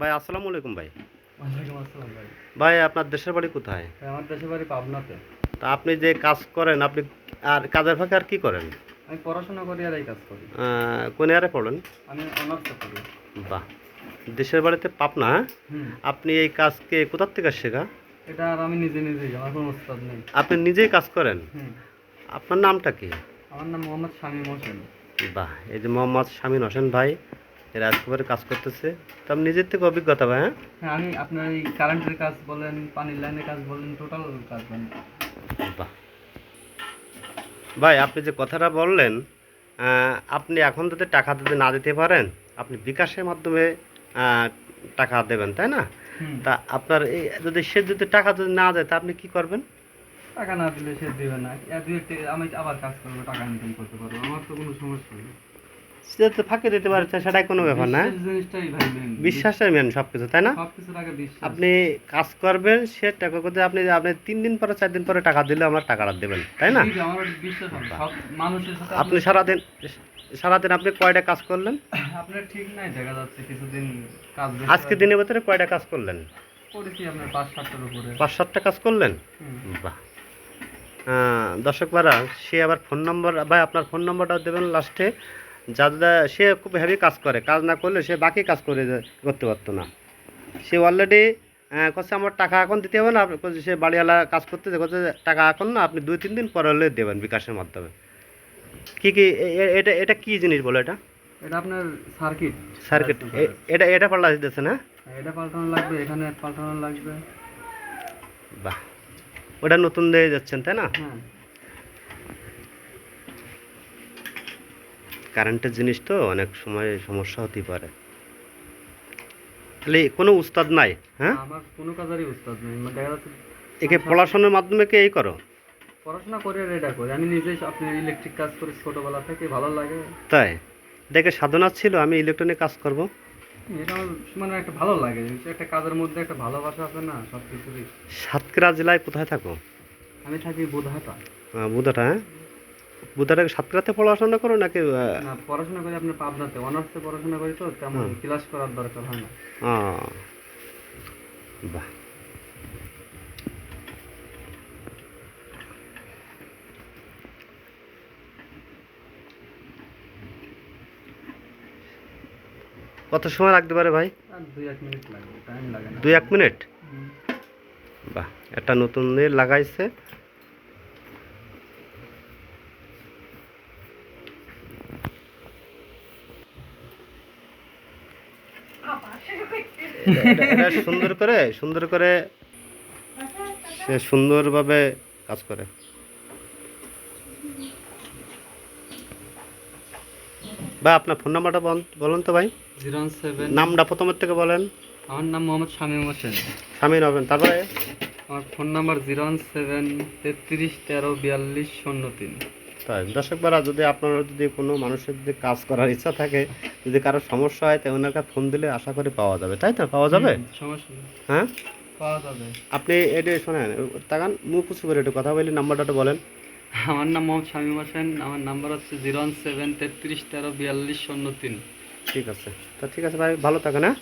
ভাই আসসালামু আলাইকুম ভাই। ওয়ালাইকুম আসসালাম ভাই। ভাই আপনার দেশের বাড়ি কোথায়? আমার দেশের বাড়ি পাবনাতে। তা আপনি যে কাজ করেন আপনি আর কাজের ফাঁকে আর কি করেন? আমি পড়াশোনা করি আর এই কাজ করি। কোন ইয়ারে পড়েন? আমি অনার্স করি বাহ দেশের বাড়িতে পাবনা হ্যাঁ? আপনি এই কাজকে কোথার থেকে শেখা এটা আর আমি নিজে নিজেই আমার কোনো উস্তাদ নেই। আপনি নিজেই কাজ করেন? আপনার নামটা কি? আমার নাম মোহাম্মদ শামীম হোসেন। বাহ এই যে মোহাম্মদ শামীন হোসেন ভাই এরা একেবারে কাজ করতেছে। তো আপনি নিজের থেকে অভিজ্ঞতা ভাই হ্যাঁ? হ্যাঁ আমি আপনার এই কারেন্টের কাজ বলেন পানির লাইনের কাজ বলেন টোটাল কাজ বাহ। ভাই আপনি যে কথাটা বললেন আপনি এখন যদি টাকা যদি না দিতে পারেন আপনি বিকাশের মাধ্যমে টাকা দেবেন তাই না? তা আপনার এই যদি সে যদি টাকা যদি না দেয় তা আপনি কি করবেন? টাকা না দিলে সে দেবে না। আমি আবার কাজ করব টাকা ইনকাম করতে পারব আমার তো কোনো সমস্যা নেই। সে তো ফাঁকি দিতে পারে তো সেটাই কোনো ব্যাপার না। বিশ্বাস মেন বিশ্বাসটাই মেন সব কিছু তাই না? আপনি কাজ করবেন সে টাকা করতে আপনি আপনি তিন দিন পরে চার দিন পরে টাকা দিলে আমার টাকাটা দেবেন তাই না? আপনি সারাদিন সারাদিন আপনি কয়টা কাজ করলেন? আপনার ঠিক নাই দেখা যাচ্ছে কিছুদিন কাজ আজকে দিনের ভিতরে কয়টা কাজ করলেন? করেছি আপনার পাঁচ সাতটার উপরে। পাঁচ সাতটা কাজ করলেন। বাহ। দর্শক বারা সে আবার ফোন নম্বর ভাই আপনার ফোন নম্বরটা দেবেন লাস্টে। যাদের সে খুব হেভি কাজ করে। কাজ না করলে সে বাকি কাজ করে করতে পারতো না। সে অলরেডি করছে আমার টাকা এখন দিতে হবে না। আপনি সে বাড়িওয়ালা কাজ করতে করছে টাকা এখন না আপনি দুই তিন দিন পরে হলে দেবেন বিকাশের মাধ্যমে। কি কি এটা এটা কি জিনিস বলো এটা? এটা আপনার সার্কিট সার্কিট এটা এটা পাল্লা দিতেছে না? এটা পাল্টানো লাগবে এখানে পাল্টানো লাগবে। বাহ। ওটা নতুন দিয়ে যাচ্ছেন তাই না? হ্যাঁ। কারেন্টের জিনিস তো অনেক সময় সমস্যা হতে পারে। তাহলে কোনো উস্তাদ নাই হ্যাঁ? আমার কোনো কাজেরই উস্তাদ নেই মানে দেখা যাচ্ছে একে পড়াশোনার মাধ্যমে কি এই করো? পড়াশোনা করে এটা করি আমি নিজেই আপনি ইলেকট্রিক কাজ করি ছোটবেলা থেকে ভালো লাগে। তাই? দেখে সাধনা ছিল আমি ইলেকট্রনিক কাজ করব। এটা আমার মানে একটা ভালো লাগে একটা কাজের মধ্যে একটা ভালোবাসা আছে না সব কিছুরই সাতক্ষীরা জেলায় কোথায় থাকো? আমি থাকি বোধাটা। বুধাটা হ্যাঁ? বুধাটা সাতক্ষীরাতে পড়াশোনা করো নাকি পড়াশোনা করি আপনার পাবনাতে অনার্সে পড়াশোনা করি তো তেমন ক্লাস করার দরকার হয় না। বাহ। কত সময় লাগতে পারে ভাই? দুই এক মিনিট বাহ একটা নতুন লাগাইছে। এটা- সুন্দর করে সুন্দর করে সে সুন্দরভাবে কাজ করে। ভাই আপনার ফোন নাম্বারটা বলুন তো ভাই। জিরো সেভেন নামটা প্রথমের থেকে বলেন। আমার নাম মোহাম্মদ শামীম হোসেন। স্বামী নবেন তারপরে? আমার phone number zero one seven তেত্রিশ তেরো বিয়াল্লিশ শূন্য তিন। তাই দর্শক বারা যদি আপনারা যদি কোনো মানুষের যদি কাজ করার ইচ্ছা থাকে যদি কারও সমস্যা হয় তাই ওনার ফোন দিলে আশা করি পাওয়া যাবে। তাই তো? পাওয়া যাবে? সমস্যা হ্যাঁ? পাওয়া যাবে। আপনি এটা শোনেন তাকান মুখ উঁচু করে একটু কথা বলি নাম্বারটা একটু বলেন। আমার নাম মোহাম্মদ শামীম হোসেন আমার নাম্বার হচ্ছে জিরো ওয়ান সেভেন তেত্রিশ তেরো বিয়াল্লিশ শূন্য তিন। ঠিক আছে। তা ঠিক আছে ভাই ভালো থাকেন হ্যাঁ?